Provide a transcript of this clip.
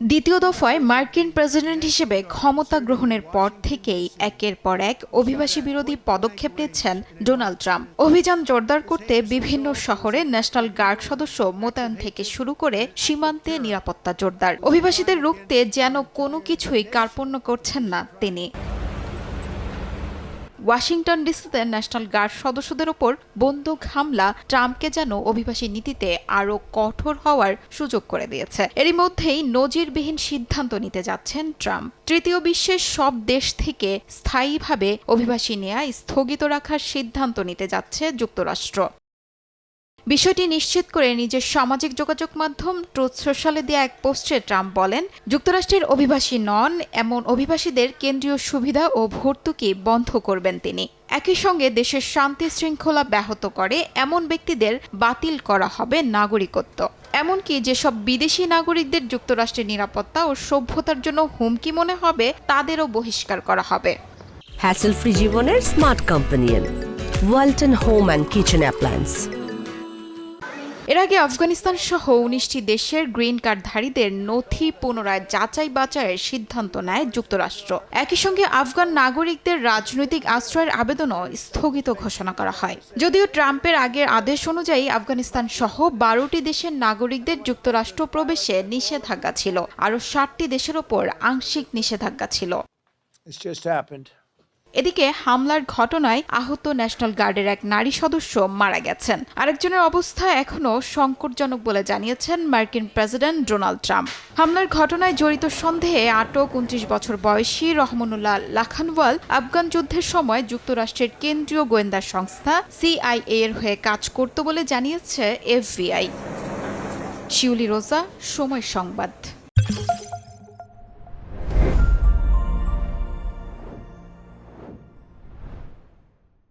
দ্বিতীয় দফায় মার্কিন প্রেসিডেন্ট হিসেবে ক্ষমতা গ্রহণের পর থেকেই একের পর এক অভিবাসী বিরোধী পদক্ষেপ নিচ্ছেন ডোনাল্ড ট্রাম্প। অভিযান জোরদার করতে বিভিন্ন শহরে ন্যাশনাল গার্ড সদস্য মোতায়েন থেকে শুরু করে সীমান্তে নিরাপত্তা জোরদার। অভিবাসীদের রুখতে যেন কোনো কিছুই কার্পণ্য করছেন না তিনি। ওয়াশিংটন ডিসিতে ন্যাশনাল গার্ড সদস্যদের ওপর বন্দুক হামলা ট্রাম্পকে যেন অভিবাসী নীতিতে আরও কঠোর হওয়ার সুযোগ করে দিয়েছে। এরই মধ্যেই নজিরবিহীন সিদ্ধান্ত নিতে যাচ্ছেন ট্রাম্প। তৃতীয় বিশ্বের সব দেশ থেকে স্থায়ীভাবে অভিবাসী নেয়া স্থগিত রাখার সিদ্ধান্ত নিতে যাচ্ছে যুক্তরাষ্ট্র। বিষয়টি নিশ্চিত করে নিজের সামাজিক যোগাযোগ মাধ্যম ট্রুথ সোশ্যালে দেওয়া এক পোস্টে ট্রাম্প বলেন, যুক্তরাষ্ট্রের অভিবাসী নন, এমন অভিবাসীদের কেন্দ্রীয় সুবিধা ও ভর্তুকি বন্ধ করবেন তিনি। একই সঙ্গে দেশের শান্তি শৃঙ্খলা ব্যাহত করে, এমন ব্যক্তিদের বাতিল করা হবে নাগরিকত্ব। এমনকি যেসব বিদেশি নাগরিকদের যুক্তরাষ্ট্রের নিরাপত্তা ও সভ্যতার জন্য হুমকি মনে হবে, তাদেরও বহিষ্কার করা হবে। হ্যাসেল ফ্রি জীবনের smart companion Walton home and kitchen appliance এর আগে আফগানিস্তান সহ উনিশটি দেশের গ্রিন কার্ডধারীদের নথি পুনরায় যাচাই বাছাইয়ের সিদ্ধান্ত নেয় যুক্তরাষ্ট্র। একই সঙ্গে আফগান নাগরিকদের রাজনৈতিক আশ্রয়ের আবেদনও স্থগিত ঘোষণা করা হয়। যদিও ট্রাম্পের আগের আদেশ অনুযায়ী আফগানিস্তান সহ বারোটি দেশের নাগরিকদের যুক্তরাষ্ট্র প্রবেশে নিষেধাজ্ঞা ছিল, আরও ষাটটি দেশের ওপর আংশিক নিষেধাজ্ঞা ছিল। It's just happened. এদিকে হামলার ঘটনায় আহত ন্যাশনাল গার্ডের এক নারী সদস্য মারা গেছেন। আরেকজনের অবস্থা এখনও সংকটজনক বলে জানিয়েছেন মার্কিন প্রেসিডেন্ট ডোনাল্ড ট্রাম্প। হামলার ঘটনায় জড়িত সন্দেহে আটক উনত্রিশ বছর বয়সী রহমানুল্লাহ লাখানওয়াল আফগান যুদ্ধের সময় যুক্তরাষ্ট্রের কেন্দ্রীয় গোয়েন্দা সংস্থা সিআইএ এর হয়ে কাজ করত বলে জানিয়েছে এফবিআই। শিউলি রোজা, সময় সংবাদ।